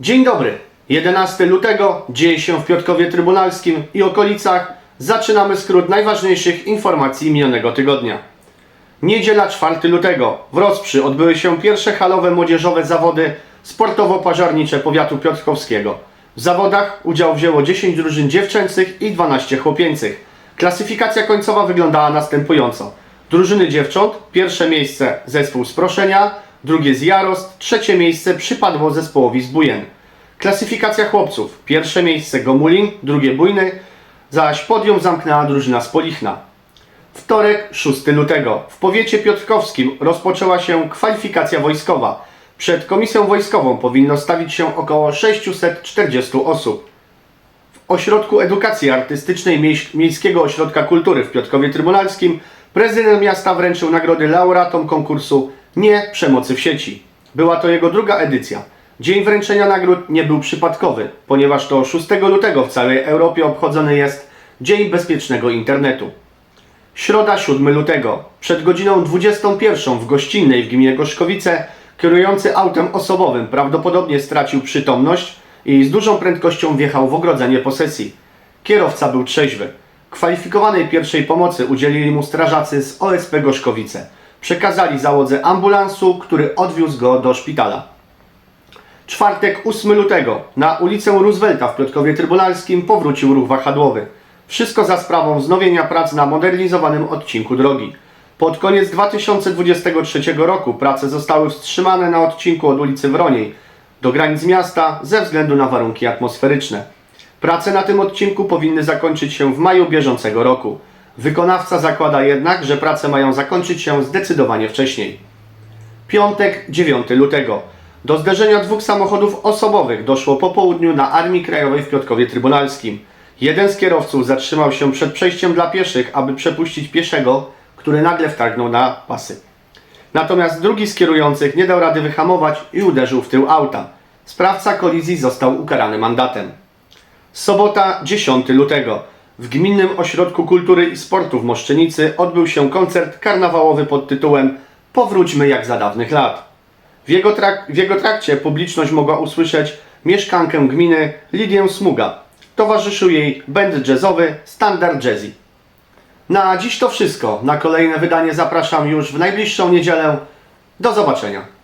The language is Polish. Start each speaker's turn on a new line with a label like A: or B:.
A: Dzień dobry. 11 lutego dzieje się w Piotrkowie Trybunalskim i okolicach. Zaczynamy skrót najważniejszych informacji minionego tygodnia. Niedziela 4 lutego w Rosprzy odbyły się pierwsze halowe młodzieżowe zawody sportowo-pażarnicze powiatu piotrkowskiego. W zawodach udział wzięło 10 drużyn dziewczęcych i 12 chłopięcych. Klasyfikacja końcowa wyglądała następująco. Drużyny dziewcząt, pierwsze miejsce zespół z Proszenia, drugie z Jarost, trzecie miejsce przypadło zespołowi z Bujen. Klasyfikacja chłopców, pierwsze miejsce Gomulin, drugie Bujny, zaś podium zamknęła drużyna z Polichna. Wtorek, 6 lutego. W powiecie piotrkowskim rozpoczęła się kwalifikacja wojskowa. Przed komisją wojskową powinno stawić się około 640 osób. W Ośrodku Edukacji Artystycznej Miejskiego Ośrodka Kultury w Piotrkowie Trybunalskim prezydent miasta wręczył nagrody laureatom konkursu Nie Przemocy w sieci. Była to jego druga edycja. Dzień wręczenia nagród nie był przypadkowy, ponieważ to 6 lutego w całej Europie obchodzony jest Dzień Bezpiecznego Internetu. Środa 7 lutego. Przed godziną 21 w gościnnej w gminie Gorzkowice kierujący autem osobowym prawdopodobnie stracił przytomność i z dużą prędkością wjechał w ogrodzenie posesji. Kierowca był trzeźwy. Kwalifikowanej pierwszej pomocy udzielili mu strażacy z OSP Gorzkowice. Przekazali załodze ambulansu, który odwiózł go do szpitala. Czwartek 8 lutego na ulicę Roosevelta w Piotrkowie Trybunalskim powrócił ruch wahadłowy. Wszystko za sprawą wznowienia prac na modernizowanym odcinku drogi. Pod koniec 2023 roku prace zostały wstrzymane na odcinku od ulicy Wroniej do granic miasta ze względu na warunki atmosferyczne. Prace na tym odcinku powinny zakończyć się w maju bieżącego roku. Wykonawca zakłada jednak, że prace mają zakończyć się zdecydowanie wcześniej. Piątek 9 lutego. Do zderzenia dwóch samochodów osobowych doszło po południu na Armii Krajowej w Piotrkowie Trybunalskim. Jeden z kierowców zatrzymał się przed przejściem dla pieszych, aby przepuścić pieszego, który nagle wtargnął na pasy. Natomiast drugi z kierujących nie dał rady wyhamować i uderzył w tył auta. Sprawca kolizji został ukarany mandatem. Sobota 10 lutego. W Gminnym Ośrodku Kultury i Sportu w Moszczenicy odbył się koncert karnawałowy pod tytułem Powróćmy jak za dawnych lat. W jego, w jego trakcie publiczność mogła usłyszeć mieszkankę gminy Lidię Smuga. Towarzyszył jej band jazzowy Standard Jazzy. Na dziś to wszystko. Na kolejne wydanie zapraszam już w najbliższą niedzielę. Do zobaczenia.